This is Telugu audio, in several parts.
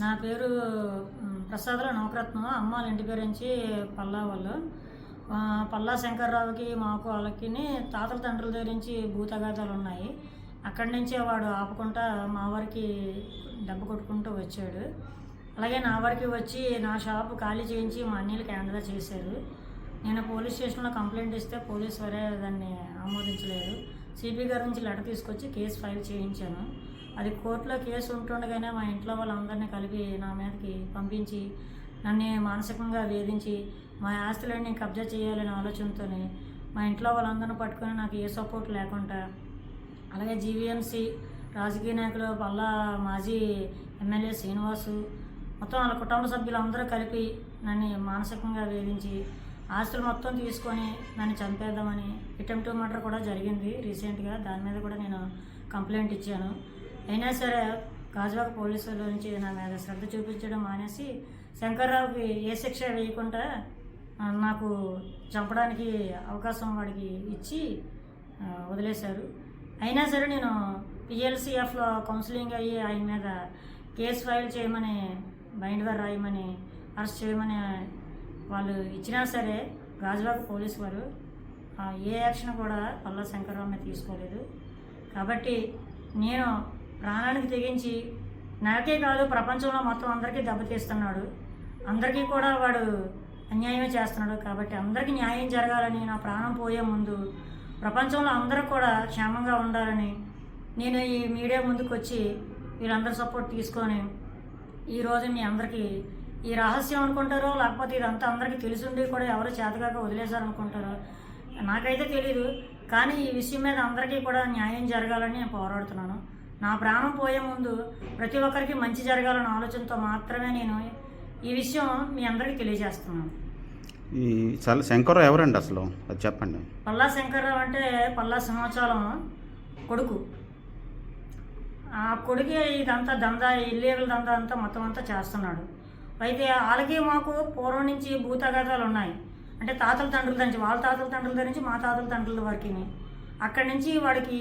నా పేరు మ్, ప్రసాదుల అమ్మ వాళ్ళ ఇంటి పేరు నుంచి పల్లా వాళ్ళు. పల్లా శంకర్రావుకి మాకు వాళ్ళకి తాతల తండ్రుల దగ్గర నుంచి భూతగాథాలు ఉన్నాయి. అక్కడి నుంచే వాడు ఆపుకుంటా మా వారికి డబ్బు కొట్టుకుంటూ వచ్చాడు. అలాగే నా వారికి వచ్చి నా షాపు ఖాళీ చేయించి మా అన్నీలకి హ్యాండ్గా చేశారు. నేను పోలీస్ స్టేషన్లో కంప్లైంట్ ఇస్తే పోలీస్ వారే దాన్ని ఆమోదించలేదు సిపి గారి నుంచి లెటర్ తీసుకొచ్చి కేసు ఫైల్ చేయించాను. అది కోర్టులో కేసు ఉంటుండగానే మా ఇంట్లో వాళ్ళందరినీ కలిపి నా మీదకి పంపించి నన్ను మానసికంగా వేధించి మా ఆస్తులన్నీ కబ్జా చేయాలనే ఆలోచనతోనే మా ఇంట్లో వాళ్ళందరిని పట్టుకొని నాకు ఏ సపోర్ట్ లేకుండా అలాగే జీవీఎంసీ రాజకీయ నాయకులు పల్లా మాజీ ఎమ్మెల్యే శ్రీనివాసు మొత్తం వాళ్ళ కుటుంబ సభ్యులందరూ కలిపి నన్ను మానసికంగా వేధించి ఆస్తులు మొత్తం తీసుకొని నన్ను చంపేద్దామని అటెంప్ట్ మర్డర్ కూడా జరిగింది. రీసెంట్గా దాని మీద కూడా నేను కంప్లైంట్ ఇచ్చాను. అయినా సరే గాజువాక పోలీసుల నుంచి నా మీద శ్రద్ధ చూపించడం మానేసి శంకర్రావుకి ఏ శిక్ష వేయకుండా నాకు చంపడానికి అవకాశం వాడికి ఇచ్చి వదిలేశారు. అయినా సరే నేను పిఎల్సిఎఫ్లో కౌన్సిలింగ్ అయ్యి ఆయన మీద కేసు ఫైల్ చేయమని బైండ్వర్ రాయమని అరెస్ట్ చేయమని వాళ్ళు ఇచ్చినా సరే గాజువాక పోలీసు వారు ఏ యాక్షన్ కూడా పల్లా శంకర్రావు మీద తీసుకోలేదు. కాబట్టి నేను ప్రాణానికి తెగించి నాకే కాదు ప్రపంచంలో మొత్తం అందరికీ దెబ్బతీస్తున్నాడు. అందరికీ కూడా వాడు అన్యాయమే చేస్తున్నాడు కాబట్టి అందరికీ న్యాయం జరగాలని నా ప్రాణం పోయే ముందు ప్రపంచంలో అందరూ కూడా క్షేమంగా ఉండాలని నేను ఈ మీడియా ముందుకు వచ్చి వీళ్ళందరి సపోర్ట్ తీసుకొని ఈరోజు మీ అందరికీ ఈ రహస్యం అనుకుంటారో లేకపోతే ఇదంతా అందరికీ తెలిసిండి కూడా ఎవరు చేతగాక వదిలేశారనుకుంటారో నాకైతే తెలియదు కానీ ఈ విషయం మీద అందరికీ కూడా న్యాయం జరగాలని నేను పోరాడుతున్నాను. నా ప్రాణం పోయే ముందు ప్రతి ఒక్కరికి మంచి జరగాలన్న ఆలోచనతో మాత్రమే నేను ఈ విషయం మీ అందరికీ తెలియజేస్తున్నాను. ఈ చల శంకర్ ఎవరండి అసలు? అది చెప్పండి. పల్లా శంకర్రావు అంటే పల్లా సింహాచలం కొడుకు. ఆ కొడుకే ఇదంతా దందా ఇల్లీగల్ దందా అంతా మొత్తం అంతా చేస్తున్నాడు. అయితే వాళ్ళకి మాకు పూర్వం నుంచి భూతగాథాలు ఉన్నాయి. అంటే తాతల తండ్రుల నుంచి వాళ్ళ తాతల తండ్రుల నుంచి మా తాతల తండ్రుల వరకు అక్కడి నుంచి వాడికి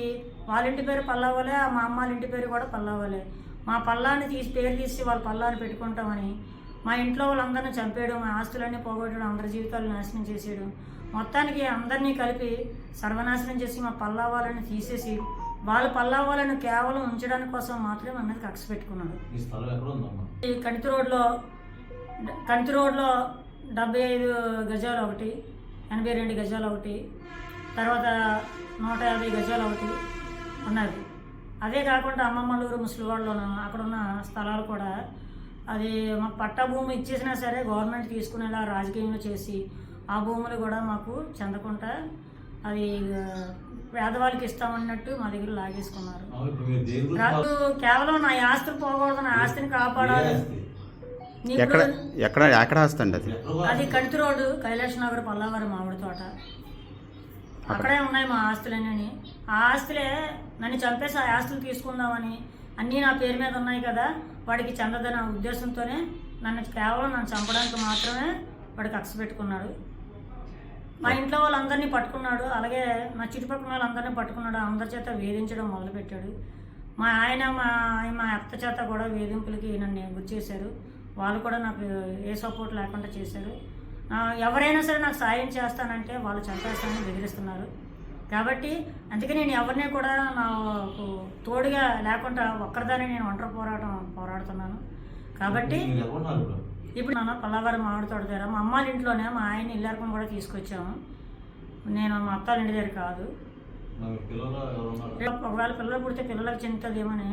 వాళ్ళ ఇంటి పేరు పల్లవలే మా అమ్మ వాళ్ళ ఇంటి పేరు కూడా పల్లవలే మా పల్లాని తీసి పేరు తీసి వాళ్ళ పల్లాని పెట్టుకుంటామని మా ఇంట్లో వాళ్ళందరినీ చంపేయడం మా ఆస్తులన్నీ పోగొట్టడం అందరి జీవితాలు నాశనం చేసేయడం. మొత్తానికి అందరినీ కలిపి సర్వనాశనం చేసి మా పల్లావాళ్ళని తీసేసి వాళ్ళ పల్లావాళ్ళని కేవలం ఉంచడానికి కోసం మాత్రమే మా మీద కక్ష పెట్టుకున్నాడు. ఈ కణితి రోడ్లో కణితి రోడ్లో డెబ్బై ఐదు గజాలు ఒకటి ఎనభై రెండు గజాలు ఒకటి తర్వాత నూట యాభై గజాలు ఒకటి ఉన్నది అదే కాకుండా అమ్మమ్మలూరు ముసలివాడలోను అక్కడ ఉన్న స్థలాలు కూడా అది మాకు పట్టా భూమి ఇచ్చేసినా సరే గవర్నమెంట్ తీసుకునేలా రాజకీయంగా చేసి ఆ భూములు కూడా మాకు చెందకుండా అది పేదవాళ్ళకి ఇస్తామన్నట్టు మా దగ్గర లాగేసుకున్నారు. నాకు కేవలం నా ఆస్తులు పోకూడదు నా ఆస్తిని కాపాడాలి. ఆస్తి? ఎక్కడ ఎక్కడ ఎక్కడ వస్తండి అది? ఎక్కడ కూడా అది కణితి రోడ్డు కైలాష్ నగర్ పల్లవారి మామిడి తోట. అక్కడే ఉన్నాయి మా ఆస్తులన్నీ. ఆ ఆస్తులే నన్ను చంపేసి ఆ ఆస్తులు తీసుకుందామని అన్నీ నా పేరు మీద ఉన్నాయి కదా. వాడికి చెందదన్న ఉద్దేశంతోనే నన్ను కేవలం నన్ను చంపడానికి మాత్రమే వాడికి కక్ష పెట్టుకున్నాడు. మా ఇంట్లో వాళ్ళందరినీ పట్టుకున్నాడు. అలాగే నా చుట్టుపక్కల వాళ్ళందరినీ పట్టుకున్నాడు. అందరి చేత వేధించడం మొదలుపెట్టాడు. మా ఆయన మా ఆయన మా అత్త చేత కూడా వేధింపులకి నన్ను గుర్తు చేశారు. వాళ్ళు కూడా నాకు ఏ సపోర్ట్ లేకుండా చేశారు. ఎవరైనా సరే నాకు సాయం చేస్తానంటే వాళ్ళు చంపేస్తానని బెదిరిస్తున్నారు. కాబట్టి అందుకే నేను ఎవరిని కూడా నాకు తోడుగా లేకుండా ఒక్కరిదానే నేను ఒంటరి పోరాటం పోరాడుతున్నాను. కాబట్టి ఇప్పుడు నాన్న పల్లవారి మామిడి తోట దగ్గర మా అమ్మాళ్ళ ఇంట్లోనే మా ఆయన ఇల్లరకం కూడా తీసుకొచ్చాము. నేను మా అత్తాల ఇంటి దగ్గర కాదు. ఒకవేళ పిల్లలు పుడితే పిల్లలకు చెందుతుందేమని.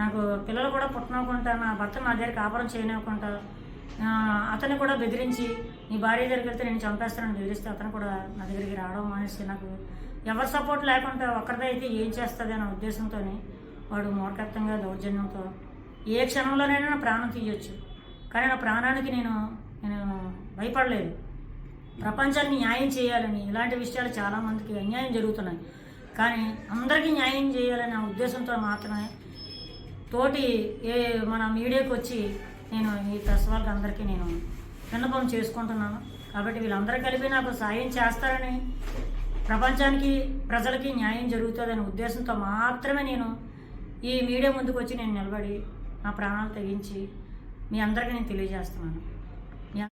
నాకు పిల్లలు కూడా పుట్టనవ్వకుండా నా భర్త నా దగ్గర కాపురం చేయనివ్వకుండా అతను అతన్ని కూడా బెదిరించి నీ భార్య దగ్గరికి నేను చంపేస్తానని బెదిరిస్తే అతను కూడా నా దగ్గరికి రావడం మానేసి నాకు ఎవరి సపోర్ట్ లేకుండా ఒక్కరిదే అయితే ఏం చేస్తుంది అనే ఉద్దేశంతో వాడు మూర్ఖత్వంగా దౌర్జన్యంతో ఏ క్షణంలోనైనా నా ప్రాణం తీయొచ్చు. కానీ నా ప్రాణానికి నేను నేను భయపడలేదు. ప్రపంచాన్ని న్యాయం చేయాలని ఇలాంటి విషయాలు చాలామందికి అన్యాయం జరుగుతున్నాయి. కానీ అందరికీ న్యాయం చేయాలనే ఉద్దేశంతో మాత్రమే తోటి ఏ మన మీడియాకు వచ్చి నేను ఈ ప్రెస్ వాళ్ళకి అందరికీ నేను విన్నపం చేసుకుంటున్నాను. కాబట్టి వీళ్ళందరూ కలిపి నాకు సాయం చేస్తారని ప్రపంచానికి ప్రజలకి న్యాయం జరుగుతుందనే ఉద్దేశంతో మాత్రమే నేను ఈ మీడియా ముందుకు వచ్చి నేను నిలబడి నా ప్రాణాలు తెగించి మీ అందరికీ నేను తెలియజేస్తున్నాను.